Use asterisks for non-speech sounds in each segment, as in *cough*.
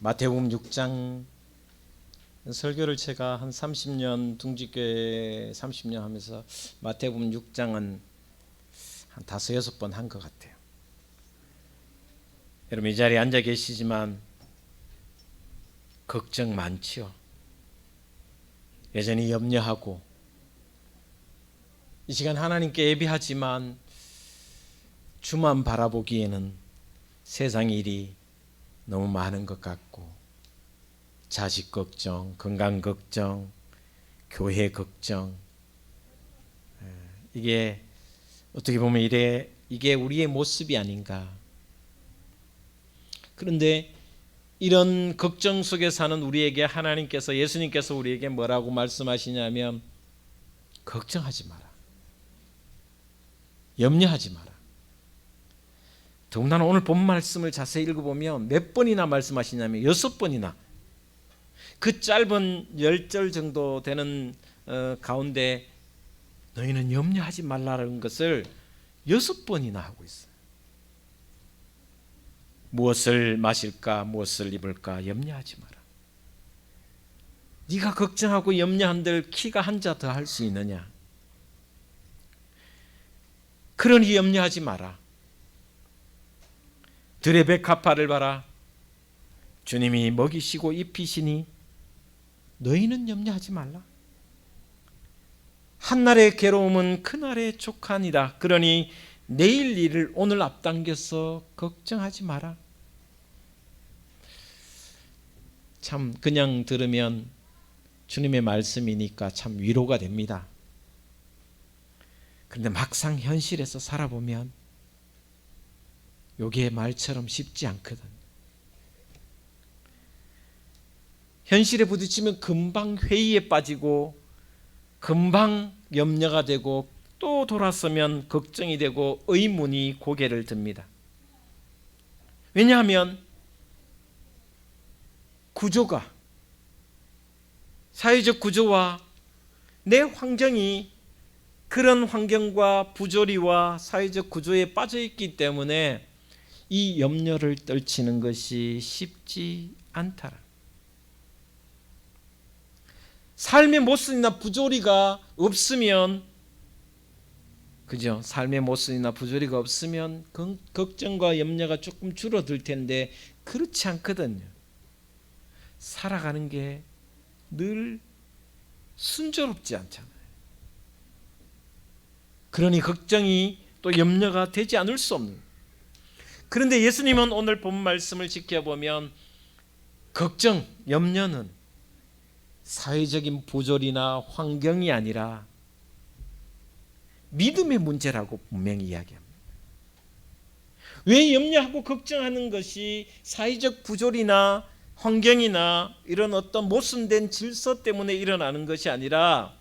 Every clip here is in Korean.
마태복음 6장 설교를 제가 한 30년 둥지교회 30년 하면서 마태복음 6장은 한 다섯 여섯 번 한 것 같아요. 여러분 이 자리에 앉아 계시지만 걱정 많지요. 여전히 염려하고 이 시간 하나님께 예비하지만 주만 바라보기에는 세상 일이 너무 많은 것 같고 자식 걱정, 건강 걱정, 교회 걱정 에, 이게 어떻게 보면 이래 이게 우리의 모습이 아닌가. 그런데 이런 걱정 속에 사는 우리에게 하나님께서 예수님께서 우리에게 뭐라고 말씀하시냐면 걱정하지 마라. 염려하지 마라. 더군다나 오늘 본 말씀을 자세히 읽어보면 몇 번이나 말씀하시냐면 여섯 번이나 그 짧은 열 절 정도 되는 어, 가운데 너희는 염려하지 말라는 것을 여섯 번이나 하고 있어요. 무엇을 마실까, 무엇을 입을까 염려하지 마라. 네가 걱정하고 염려한들 키가 한 자 더 할 수 있느냐? 그러니 염려하지 마라. 백합화를 봐라. 주님이 먹이시고 입히시니 너희는 염려하지 말라. 한날의 괴로움은 그날의 족하니라. 그러니 내일 일을 오늘 앞당겨서 걱정하지 마라. 참 그냥 들으면 주님의 말씀이니까 참 위로가 됩니다. 그런데 막상 현실에서 살아보면 요게 말처럼 쉽지 않거든. 현실에 부딪히면 금방 회의에 빠지고 금방 염려가 되고 또 돌아서면 걱정이 되고 의문이 고개를 듭니다. 왜냐하면 구조가 사회적 구조와 내 환경이 그런 환경과 부조리와 사회적 구조에 빠져 있기 때문에 이 염려를 떨치는 것이 쉽지 않다라. 삶의 모습이나 부조리가 없으면 그죠? 삶의 모습이나 부조리가 없으면 걱정과 염려가 조금 줄어들 텐데 그렇지 않거든요. 살아가는 게 늘 순조롭지 않잖아요. 그러니 걱정이 또 염려가 되지 않을 수 없는. 그런데 예수님은 오늘 본 말씀을 지켜보면 걱정, 염려는 사회적인 부조리나 환경이 아니라 믿음의 문제라고 분명히 이야기합니다. 왜 염려하고 걱정하는 것이 사회적 부조리나 환경이나 이런 어떤 모순된 질서 때문에 일어나는 것이 아니라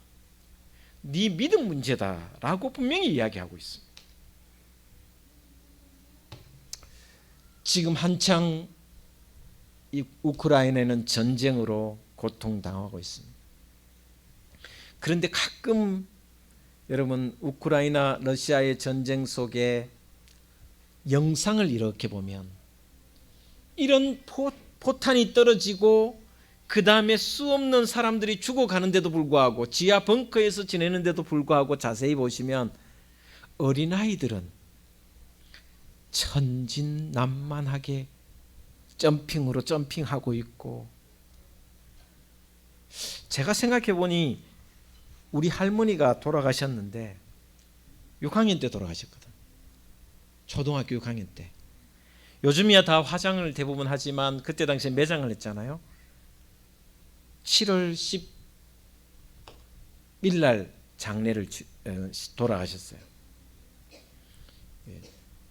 네 믿음 문제다라고 분명히 이야기하고 있습니다. 지금 한창 이 우크라이나는 전쟁으로 고통당하고 있습니다. 그런데 가끔 여러분 우크라이나 러시아의 전쟁 속에 영상을 이렇게 보면 이런 포, 포탄이 떨어지고 그 다음에 수 없는 사람들이 죽어가는데도 불구하고 지하 벙커에서 지내는데도 불구하고 자세히 보시면 어린아이들은 천진난만하게 점핑으로 점핑하고 있고 제가 생각해 보니 우리 할머니가 돌아가셨는데 6학년 때 돌아가셨거든. 초등학교 6학년 때. 요즘이야 다 화장을 대부분 하지만 그때 당시에 매장을 했잖아요. 7월 10일 날 장례를 돌아가셨어요.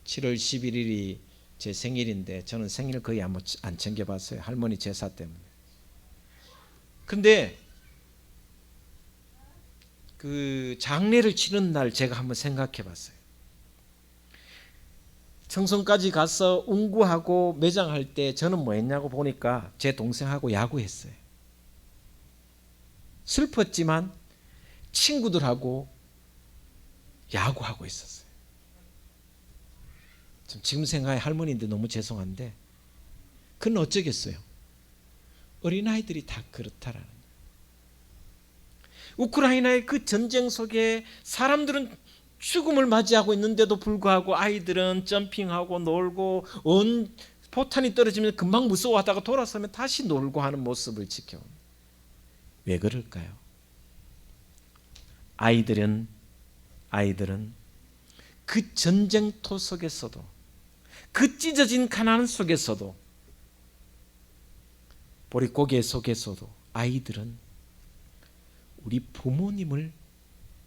7월 11일이 제 생일인데 저는 생일 거의 안 챙겨봤어요. 할머니 제사 때문에. 근데 그 장례를 치른 날 제가 한번 생각해 봤어요. 청송까지 가서 운구하고 매장할 때 저는 뭐 했냐고 보니까 제 동생하고 야구했어요. 슬펐지만 친구들하고 야구하고 있었어요. 지금 생각해 할머니인데 너무 죄송한데 그건 어쩌겠어요. 어린아이들이 다 그렇다라는 거예요. 우크라이나의 그 전쟁 속에 사람들은 죽음을 맞이하고 있는데도 불구하고 아이들은 점핑하고 놀고 온 포탄이 떨어지면 금방 무서워하다가 돌아서면 다시 놀고 하는 모습을 지켜. 왜 그럴까요? 아이들은 아이들은 그 전쟁터 속에서도 그 찢어진 가난 속에서도 보릿고개 속에서도 아이들은 우리 부모님을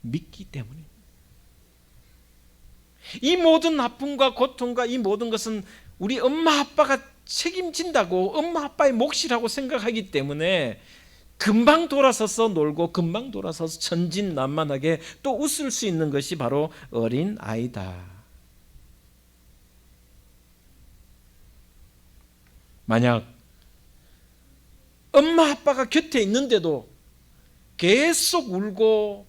믿기 때문입니다. 이 모든 아픔과 고통과 이 모든 것은 우리 엄마 아빠가 책임진다고 엄마 아빠의 몫이라고 생각하기 때문에 금방 돌아서서 놀고 금방 돌아서서 천진난만하게 또 웃을 수 있는 것이 바로 어린 아이다. 만약 엄마 아빠가 곁에 있는데도 계속 울고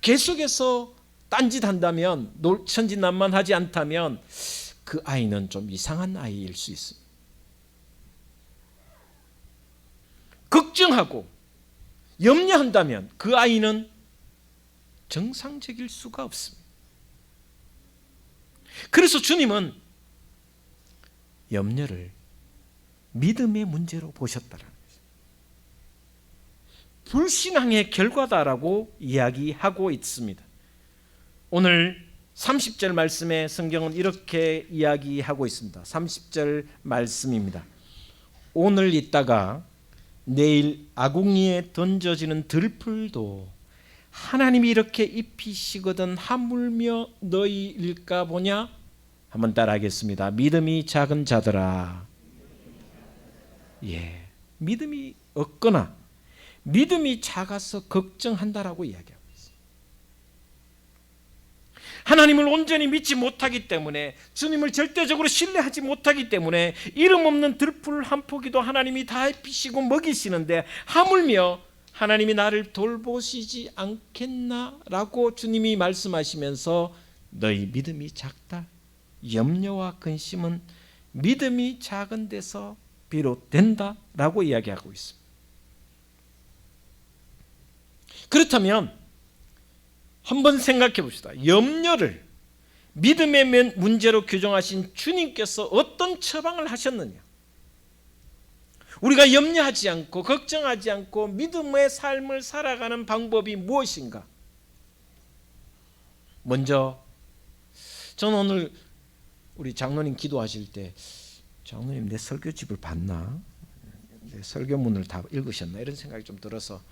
계속해서 딴짓한다면 천진난만하지 않다면 그 아이는 좀 이상한 아이일 수 있습니다. 걱정하고 염려한다면 그 아이는 정상적일 수가 없습니다. 그래서 주님은 염려를 믿음의 문제로 보셨다라는. 불신앙의 결과다라고 이야기하고 있습니다. 오늘 30절 말씀에 성경은 이렇게 이야기하고 있습니다. 30절 말씀입니다. 오늘 있다가 내일 아궁이에 던져지는 들풀도 하나님이 이렇게 입히시거든 하물며 너희 일까 보냐? 한번 따라하겠습니다. 믿음이 작은 자들아. 예. 믿음이 없거나 믿음이 작아서 걱정한다라고 이야기합니다. 하나님을 온전히 믿지 못하기 때문에 주님을 절대적으로 신뢰하지 못하기 때문에 이름 없는 들풀 한 포기도 하나님이 다 피시고 먹이시는데 하물며 하나님이 나를 돌보시지 않겠나라고 주님이 말씀하시면서 너희 믿음이 작다. 염려와 근심은 믿음이 작은 데서 비롯된다라고 이야기하고 있습니다. 그렇다면 한번 생각해 봅시다. 염려를 믿음의 문제로 규정하신 주님께서 어떤 처방을 하셨느냐? 우리가 염려하지 않고 걱정하지 않고 믿음의 삶을 살아가는 방법이 무엇인가? 먼저 저는 오늘 우리 장로님 기도하실 때 장로님 내 설교집을 봤나? 내 설교문을 다 읽으셨나? 이런 생각이 좀 들어서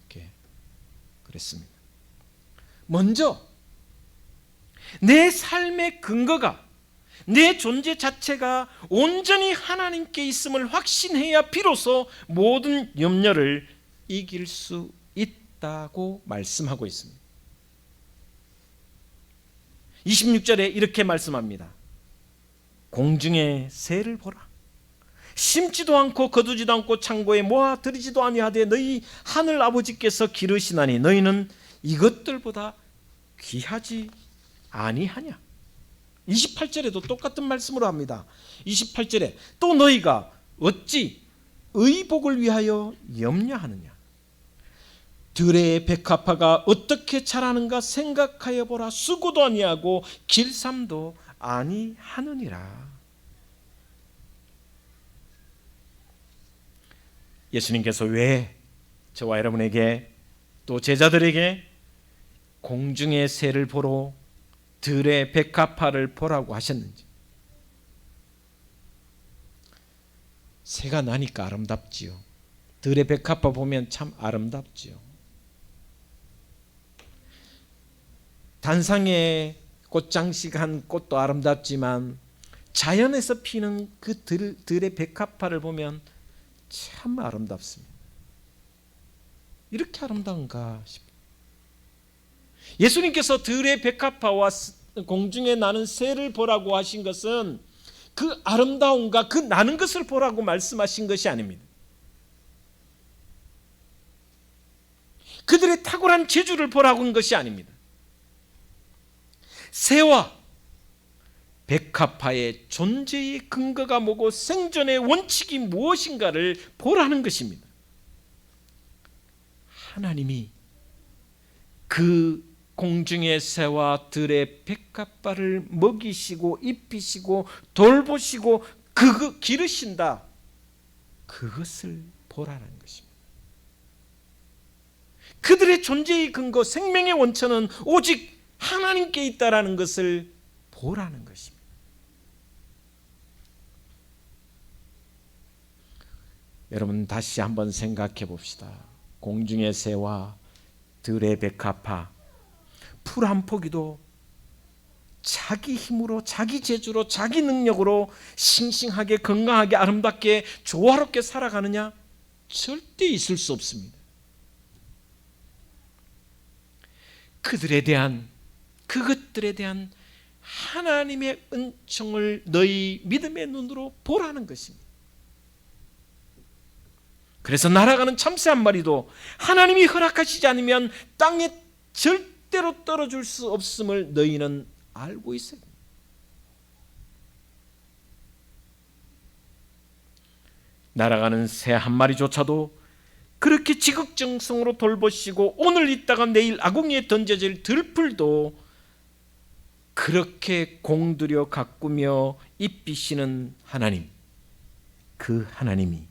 이렇게 그랬습니다. 먼저 내 삶의 근거가 내 존재 자체가 온전히 하나님께 있음을 확신해야 비로소 모든 염려를 이길 수 있다고 말씀하고 있습니다. 26절에 이렇게 말씀합니다. 공중의 새를 보라. 심지도 않고 거두지도 않고 창고에 모아 들이지도 아니하되 너희 하늘 아버지께서 기르시나니 너희는 이것들보다 귀하지 아니하냐? 28절에도 똑같은 말씀으로 합니다. 28절에 또 너희가 어찌 의복을 위하여 염려하느냐? 들의 백합화가 어떻게 자라는가 생각하여 보라. 수고도 아니하고 길삼도 아니하느니라. 예수님께서 왜 저와 여러분에게 또 제자들에게 공중의 새를 보러 들의 백합화를 보라고 하셨는지 새가 나니까 아름답지요. 들의 백합화 보면 참 아름답지요. 단상에 꽃장식한 꽃도 아름답지만 자연에서 피는 그 들, 들의 백합화를 보면 참 아름답습니다. 이렇게 아름다운가 싶어요. 예수님께서 들의 백합화와 공중에 나는 새를 보라고 하신 것은 그 아름다움과 그 나는 것을 보라고 말씀하신 것이 아닙니다. 그들의 탁월한 재주를 보라고 한 것이 아닙니다. 새와 백합화의 존재의 근거가 뭐고 생존의 원칙이 무엇인가를 보라는 것입니다. 하나님이 그 공중의 새와 들의 백합화를 먹이시고 입히시고 돌보시고 그 기르신다. 그것을 보라는 것입니다. 그들의 존재의 근거, 생명의 원천은 오직 하나님께 있다라는 것을 보라는 것입니다. 여러분 다시 한번 생각해 봅시다. 공중의 새와 들의 백합화, 풀 한 포기도 자기 힘으로, 자기 재주로, 자기 능력으로 싱싱하게, 건강하게, 아름답게, 조화롭게 살아가느냐? 절대 있을 수 없습니다. 그들에 대한, 그것들에 대한 하나님의 은총을 너희 믿음의 눈으로 보라는 것입니다. 그래서 날아가는 참새 한 마리도 하나님이 허락하시지 않으면 땅에 절대로 떨어질 수 없음을 너희는 알고 있어요. 날아가는 새 한 마리조차도 그렇게 지극정성으로 돌보시고 오늘 있다가 내일 아궁이에 던져질 들풀도 그렇게 공들여 가꾸며 입히시는 하나님 그 하나님이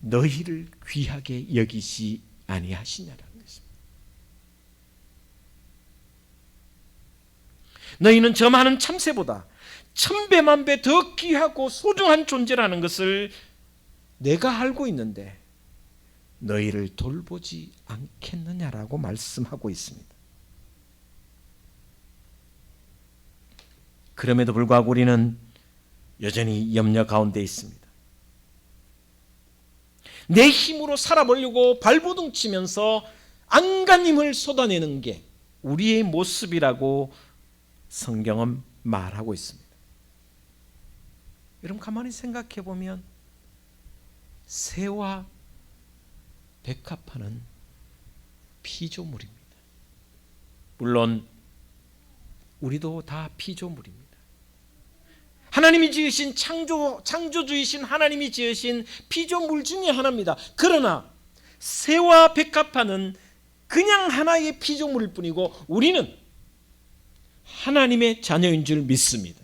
너희를 귀하게 여기시 아니하시냐라는 것입니다. 너희는 저 많은 참새보다 천배만 배 더 귀하고 소중한 존재라는 것을 내가 알고 있는데 너희를 돌보지 않겠느냐라고 말씀하고 있습니다. 그럼에도 불구하고 우리는 여전히 염려 가운데 있습니다. 내 힘으로 살아보려고 발버둥 치면서 안간 힘을 쏟아내는 게 우리의 모습이라고 성경은 말하고 있습니다. 여러분 가만히 생각해 보면 새와 백합화는 피조물입니다. 물론 우리도 다 피조물입니다. 하나님이 지으신 창조 창조주이신 하나님이 지으신 피조물 중에 하나입니다. 그러나 새와 백합화는 그냥 하나의 피조물일 뿐이고 우리는 하나님의 자녀인 줄 믿습니다.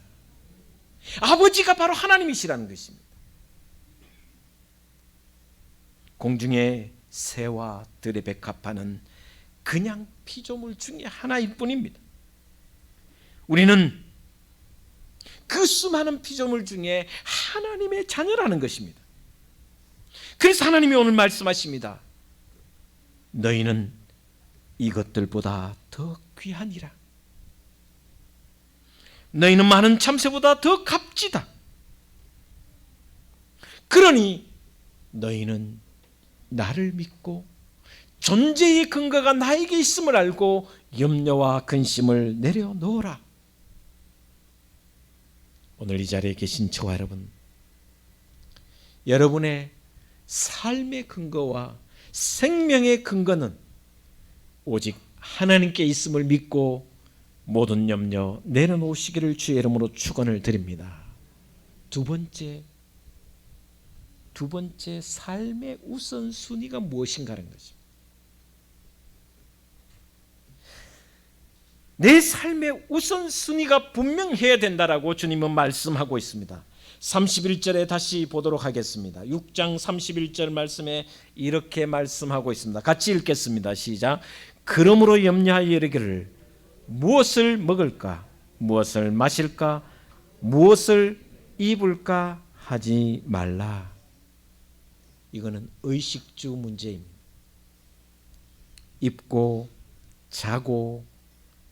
아버지가 바로 하나님이시라는 것입니다. 공중의 새와 들의 백합화는 그냥 피조물 중에 하나일 뿐입니다. 우리는 그 수많은 피조물 중에 하나님의 자녀라는 것입니다. 그래서 하나님이 오늘 말씀하십니다. 너희는 이것들보다 더 귀하니라. 너희는 많은 참새보다 더 값지다. 그러니 너희는 나를 믿고 존재의 근거가 나에게 있음을 알고 염려와 근심을 내려놓으라. 오늘 이 자리에 계신 저와 여러분, 여러분의 삶의 근거와 생명의 근거는 오직 하나님께 있음을 믿고 모든 염려 내려놓으시기를 주의 이름으로 축원을 드립니다. 두 번째 두 번째 삶의 우선순위가 무엇인가는 거죠. 내 삶의 우선순위가 분명해야 된다라고 주님은 말씀하고 있습니다. 31절에 다시 보도록 하겠습니다. 6장 31절 말씀에 이렇게 말씀하고 있습니다. 같이 읽겠습니다. 시작. 그러므로 염려하여 이르기를 무엇을 먹을까? 무엇을 마실까? 무엇을 입을까? 하지 말라. 이거는 의식주 문제입니다. 입고 자고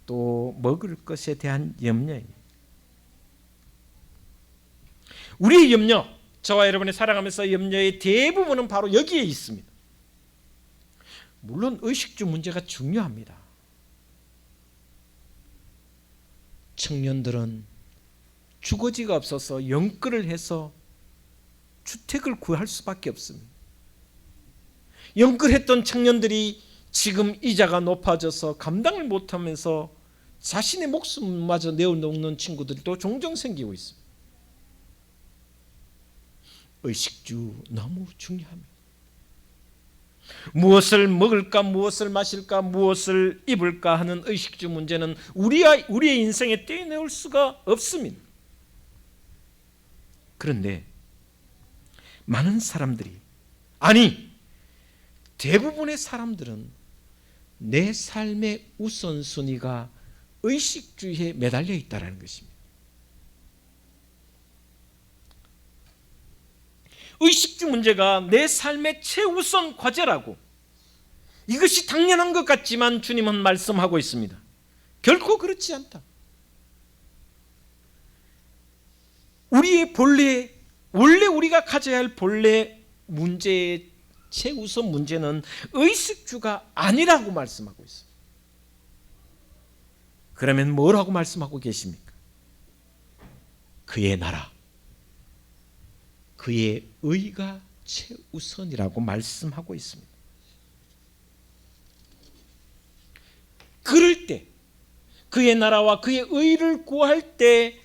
또 먹을 것에 대한 염려입니다. 우리의 염려, 저와 여러분이 살아가면서 염려의 대부분은 바로 여기에 있습니다. 물론 의식주 문제가 중요합니다. 청년들은 주거지가 없어서 연끌을 해서 주택을 구할 수밖에 없습니다. 연끌했던 청년들이 지금 이자가 높아져서 감당을 못하면서 자신의 목숨마저 내어놓는 친구들도 종종 생기고 있습니다. 의식주 너무 중요합니다. 무엇을 먹을까, 무엇을 마실까, 무엇을 입을까 하는 의식주 문제는 우리의, 우리의 인생에 떼내올 수가 없습니다. 그런데 많은 사람들이 아니 대부분의 사람들은 내 삶의 우선순위가 의식주의에 매달려 있다는 것입니다. 의식주 문제가 내 삶의 최우선 과제라고 이것이 당연한 것 같지만 주님은 말씀하고 있습니다. 결코 그렇지 않다. 우리의 본래 원래 우리가 가져야 할 본래 문제의 최우선 문제는 의식주가 아니라고 말씀하고 있습니다. 그러면 뭐라고 말씀하고 계십니까? 그의 나라, 그의 의가 최우선이라고 말씀하고 있습니다. 그럴 때 그의 나라와 그의 의를 구할 때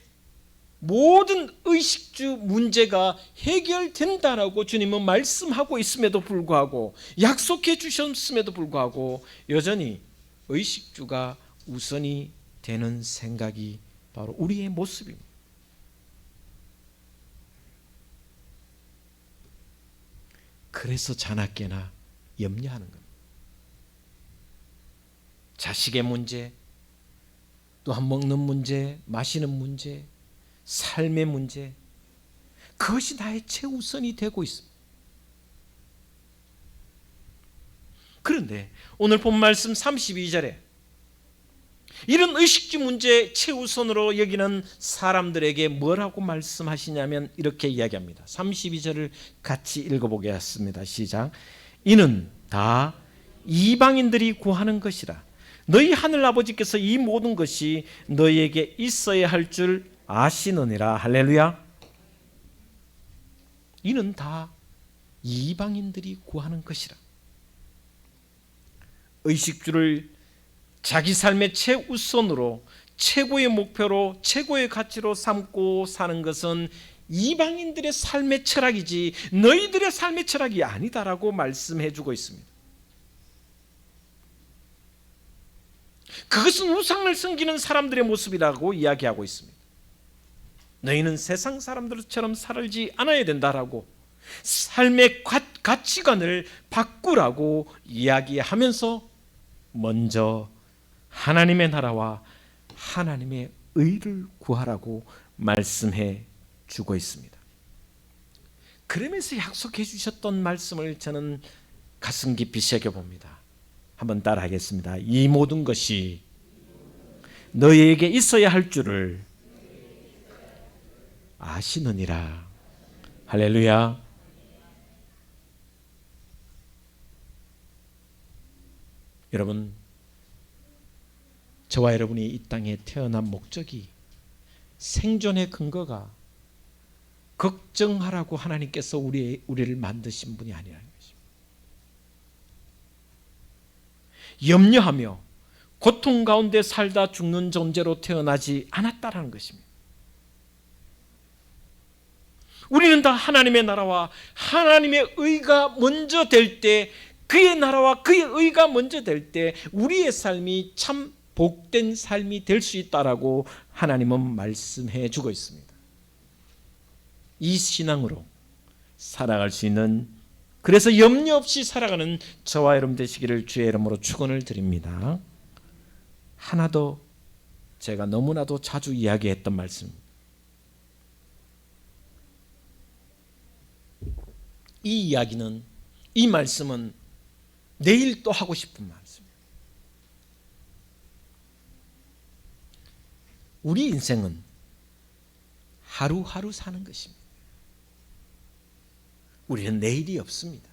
모든 의식주 문제가 해결된다라고 주님은 말씀하고 있음에도 불구하고 약속해 주셨음에도 불구하고 여전히 의식주가 우선이 되는 생각이 바로 우리의 모습입니다. 그래서 자나깨나 염려하는 겁니다. 자식의 문제, 또한 먹는 문제, 마시는 문제, 삶의 문제, 그것이 나의 최우선이 되고 있습니다. 그런데 오늘 본 말씀 32절에 이런 의식주 문제 최우선으로 여기는 사람들에게 뭐라고 말씀하시냐면 이렇게 이야기합니다. 32절을 같이 읽어보겠습니다. 시작. 이는 다 이방인들이 구하는 것이라. 너희 하늘 아버지께서 이 모든 것이 너희에게 있어야 할 줄 아시느니라. 할렐루야. 이는 다 이방인들이 구하는 것이라. 의식주를 자기 삶의 최우선으로 최고의 목표로 최고의 가치로 삼고 사는 것은 이방인들의 삶의 철학이지 너희들의 삶의 철학이 아니다라고 말씀해 주고 있습니다. 그것은 우상을 섬기는 사람들의 모습이라고 이야기하고 있습니다. 너희는 세상 사람들처럼 살지 않아야 된다라고 삶의 가치관을 바꾸라고 이야기하면서 먼저 하나님의 나라와 하나님의 의를 구하라고 말씀해 주고 있습니다. 그러면서 약속해 주셨던 말씀을 저는 가슴 깊이 새겨 봅니다. 한번 따라하겠습니다. 이 모든 것이 너희에게 있어야 할 줄을 아시느니라. 할렐루야. 여러분 저와 여러분이 이 땅에 태어난 목적이 생존의 근거가 걱정하라고 하나님께서 우리 우리를 만드신 분이 아니라는 것입니다. 염려하며 고통 가운데 살다 죽는 존재로 태어나지 않았다라는 것입니다. 우리는 다 하나님의 나라와 하나님의 의가 먼저 될 때 그의 나라와 그의 의가 먼저 될 때 우리의 삶이 참 복된 삶이 될 수 있다라고 하나님은 말씀해 주고 있습니다. 이 신앙으로 살아갈 수 있는 그래서 염려 없이 살아가는 저와 여러분 되시기를 주의 이름으로 축원을 드립니다. 하나 더 제가 너무나도 자주 이야기했던 말씀. 이 이야기는 이 말씀은 내일 또 하고 싶은 말씀. 우리 인생은 하루하루 사는 것입니다. 우리는 내일이 없습니다.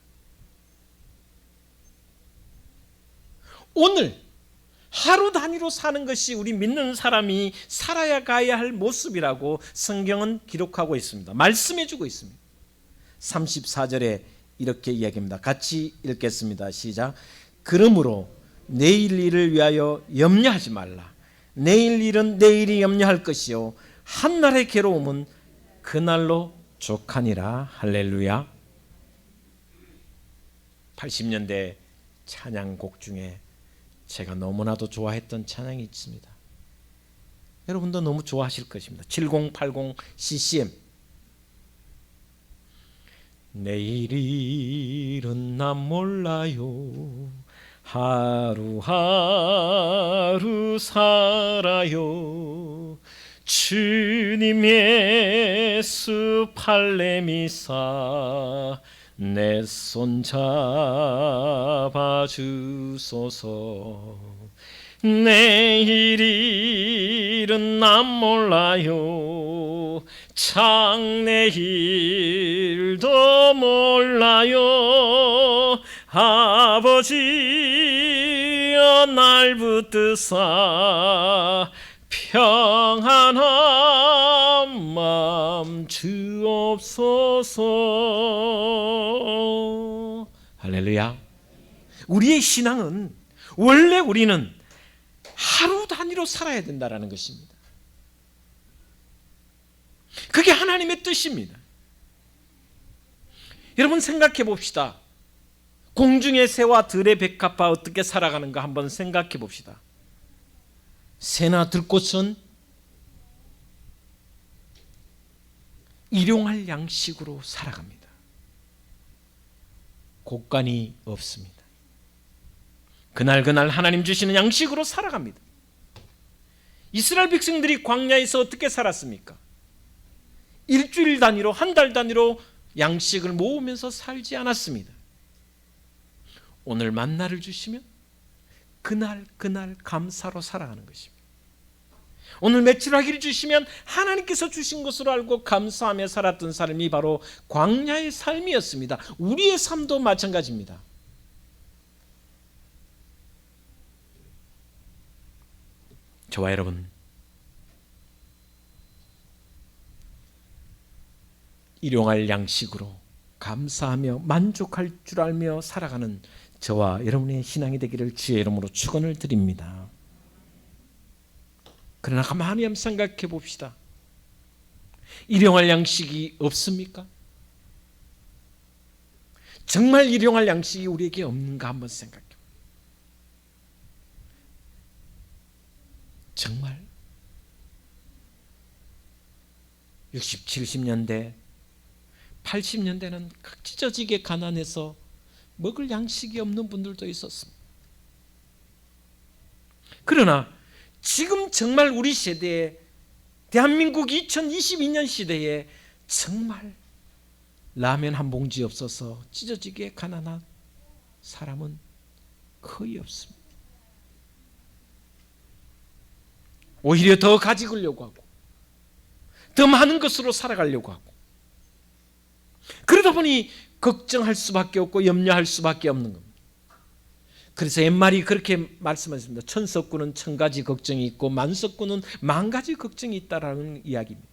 오늘 하루 단위로 사는 것이 우리 믿는 사람이 살아야 가야 할 모습이라고 성경은 기록하고 있습니다. 말씀해 주고 있습니다. 34절에 이렇게 이야기합니다. 같이 읽겠습니다. 시작. 그러므로 내일 일을 위하여 염려하지 말라. 내일 일은 내일이 염려할 것이요. 한 날의 괴로움은 그날로 족하니라. 할렐루야. 80년대 찬양곡 중에 제가 너무나도 좋아했던 찬양이 있습니다. 여러분도 너무 좋아하실 것입니다. 7080 CCM. 내일 일은 난 몰라요 하루하루 살아요. 주님의 수 팔레미사 내 손 잡아 주소서. 내일 일은 난 몰라요. 장래일도 몰라요 아버지여 날 붙드사 평안한 마음 주옵소서 할렐루야 우리의 신앙은 원래 우리는 하루 단위로 살아야 된다라는 것입니다. 그게 하나님의 뜻입니다. 여러분 생각해 봅시다. 공중의 새와 들의 백합화 어떻게 살아가는가 한번 생각해 봅시다. 새나 들꽃은 일용할 양식으로 살아갑니다. 곡간이 없습니다. 그날 그날 하나님 주시는 양식으로 살아갑니다. 이스라엘 백성들이 광야에서 어떻게 살았습니까? 일주일 단위로 한 달 단위로 양식을 모으면서 살지 않았습니다. 오늘 만나를 주시면 그날 그날 감사로 살아가는 것입니다. 오늘 매출하기를 주시면 하나님께서 주신 것으로 알고 감사하며 살았던 삶이 바로 광야의 삶이었습니다. 우리의 삶도 마찬가지입니다. 저와 여러분 일용할 양식으로 감사하며 만족할 줄 알며 살아가는 저와 여러분의 신앙이 되기를 주의 이름으로 축원을 드립니다. 그러나 가만히 한번 생각해 봅시다. 일용할 양식이 없습니까? 정말 일용할 양식이 우리에게 없는가 한번 생각해. 정말 60, 70년대, 80년대는 찢어지게 가난해서 먹을 양식이 없는 분들도 있었습니다. 그러나 지금 정말 우리 세대에 대한민국 2022년 시대에 정말 라면 한 봉지 없어서 찢어지게 가난한 사람은 거의 없습니다. 오히려 더 가지려고 하고 더 많은 것으로 살아가려고 하고 그러다 보니 걱정할 수밖에 없고 염려할 수밖에 없는 겁니다. 그래서 옛말이 그렇게 말씀하십니다. 천석구는 천 가지 걱정이 있고 만석구는 만 가지 걱정이 있다라는 이야기입니다.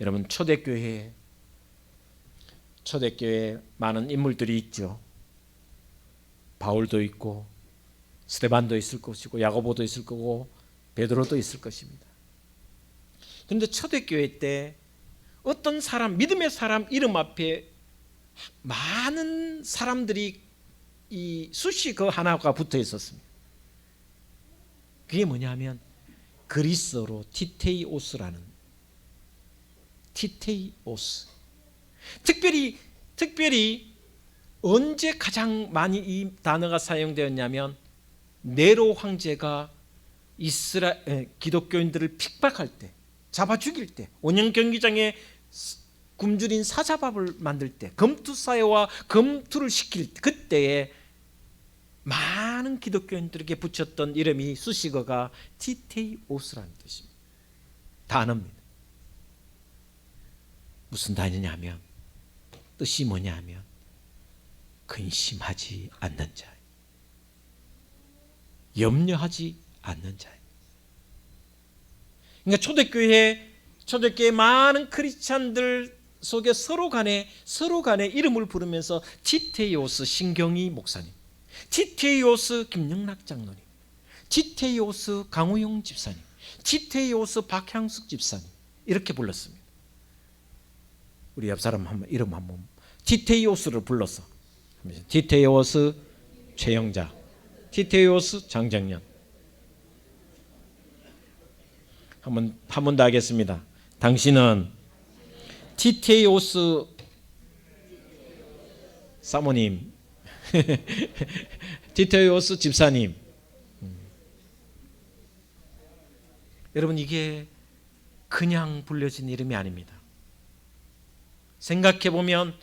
여러분 초대교회 초대교회 많은 인물들이 있죠. 바울도 있고 스테반도 있을 것이고 야고보도 있을 거고 베드로도 있을 것입니다. 그런데 초대교회 때 어떤 사람 믿음의 사람 이름 앞에 많은 사람들이 이 수시 그 하나가 붙어 있었습니다. 그게 뭐냐면 그리스어로 티테이오스라는 티테이오스. 특별히 특별히 언제 가장 많이 이 단어가 사용되었냐면 네로 황제가 이스라 기독교인들을 핍박할 때, 잡아 죽일 때, 원형 경기장에 굶주린 사자밥을 만들 때, 검투 사회와 검투를 시킬 때, 그때에 많은 기독교인들에게 붙였던 이름이 수식어가 티테이오스라는 뜻입니다. 단어입니다. 무슨 단어냐면 뜻이 뭐냐면 근심하지 않는 자, 염려하지 않는 자. 그러니까 초대교회 초대교회 많은 크리스찬들 속에 서로 간에 서로 간에 이름을 부르면서 티테이오스 신경이 목사님, 티테이오스 김영락 장로님, 티테이오스 강우용 집사님, 티테이오스 박향숙 집사님 이렇게 불렀습니다. 우리 옆 사람 한번 이름 한번 티테이오스를 불렀어. 티테이오스 최영자, 티테이오스 장정년. 한번 한 번 더 하겠습니다. 당신은 티테이오스 사모님, *laughs* 티테이오스 집사님. 음. 여러분 이게 그냥 불려진 이름이 아닙니다. 생각해 보면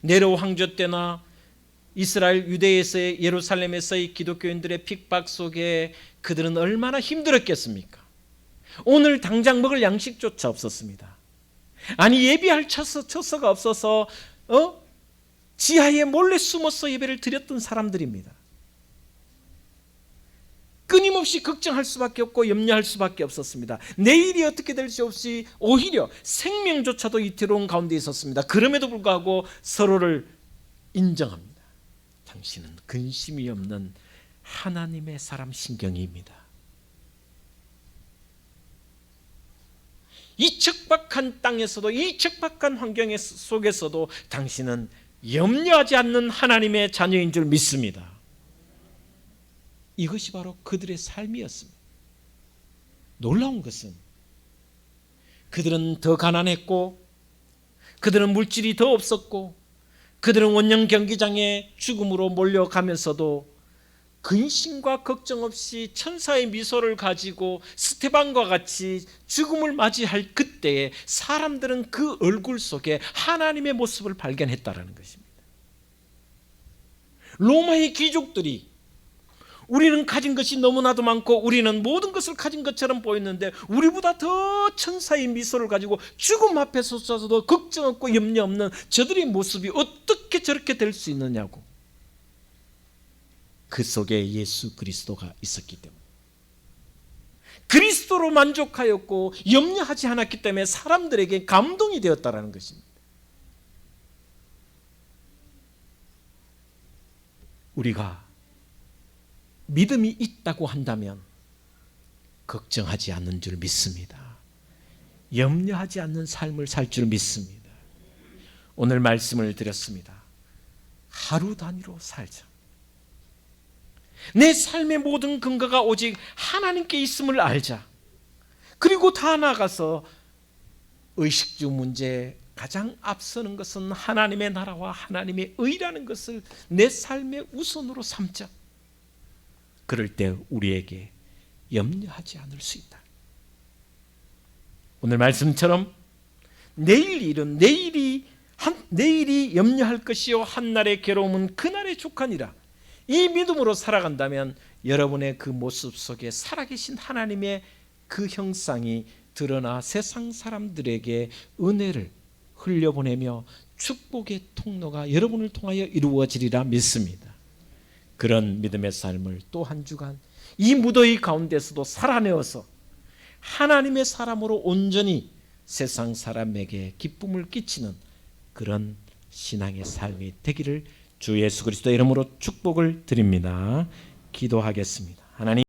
네로 황조 때나 이스라엘 유대에서의 예루살렘에서의 기독교인들의 핍박 속에 그들은 얼마나 힘들었겠습니까? 오늘 당장 먹을 양식조차 없었습니다. 아니 예비할 처서, 처서가 없어서 어? 지하에 몰래 숨어서 예배를 드렸던 사람들입니다. 끊임없이 걱정할 수밖에 없고 염려할 수밖에 없었습니다. 내일이 어떻게 될지 없이 오히려 생명조차도 이태로운 가운데 있었습니다. 그럼에도 불구하고 서로를 인정합니다. 당신은 근심이 없는 하나님의 사람 신경이입니다. 이 척박한 땅에서도 이 척박한 환경 속에서도 당신은 염려하지 않는 하나님의 자녀인 줄 믿습니다. 이것이 바로 그들의 삶이었습니다. 놀라운 것은 그들은 더 가난했고 그들은 물질이 더 없었고 그들은 원형 경기장에 죽음으로 몰려가면서도 근심과 걱정 없이 천사의 미소를 가지고 스테반과 같이 죽음을 맞이할 그때에 사람들은 그 얼굴 속에 하나님의 모습을 발견했다라는 것입니다. 로마의 귀족들이 우리는 가진 것이 너무나도 많고 우리는 모든 것을 가진 것처럼 보였는데 우리보다 더 천사의 미소를 가지고 죽음 앞에 서서도 걱정 없고 염려 없는 저들의 모습이 어떻게 저렇게 될 수 있느냐고 그 속에 예수 그리스도가 있었기 때문에 그리스도로 만족하였고 염려하지 않았기 때문에 사람들에게 감동이 되었다라는 것입니다. 우리가 믿음이 있다고 한다면 걱정하지 않는 줄 믿습니다. 염려하지 않는 삶을 살 줄 믿습니다. 오늘 말씀을 드렸습니다. 하루 단위로 살자. 내 삶의 모든 근거가 오직 하나님께 있음을 알자. 그리고 다 나가서 의식주 문제 가장 앞서는 것은 하나님의 나라와 하나님의 의라는 것을 내 삶의 우선으로 삼자. 그럴 때 우리에게 염려하지 않을 수 있다. 오늘 말씀처럼 내일 일은 내일이 한, 내일이 염려할 것이요 한 날의 괴로움은 그 날의 족하니라. 이 믿음으로 살아간다면 여러분의 그 모습 속에 살아계신 하나님의 그 형상이 드러나 세상 사람들에게 은혜를 흘려보내며 축복의 통로가 여러분을 통하여 이루어지리라 믿습니다. 그런 믿음의 삶을 또 한 주간 이 무더위 가운데서도 살아내어서 하나님의 사람으로 온전히 세상 사람에게 기쁨을 끼치는 그런 신앙의 삶이 되기를 주 예수 그리스도 이름으로 축복을 드립니다. 기도하겠습니다. 하나님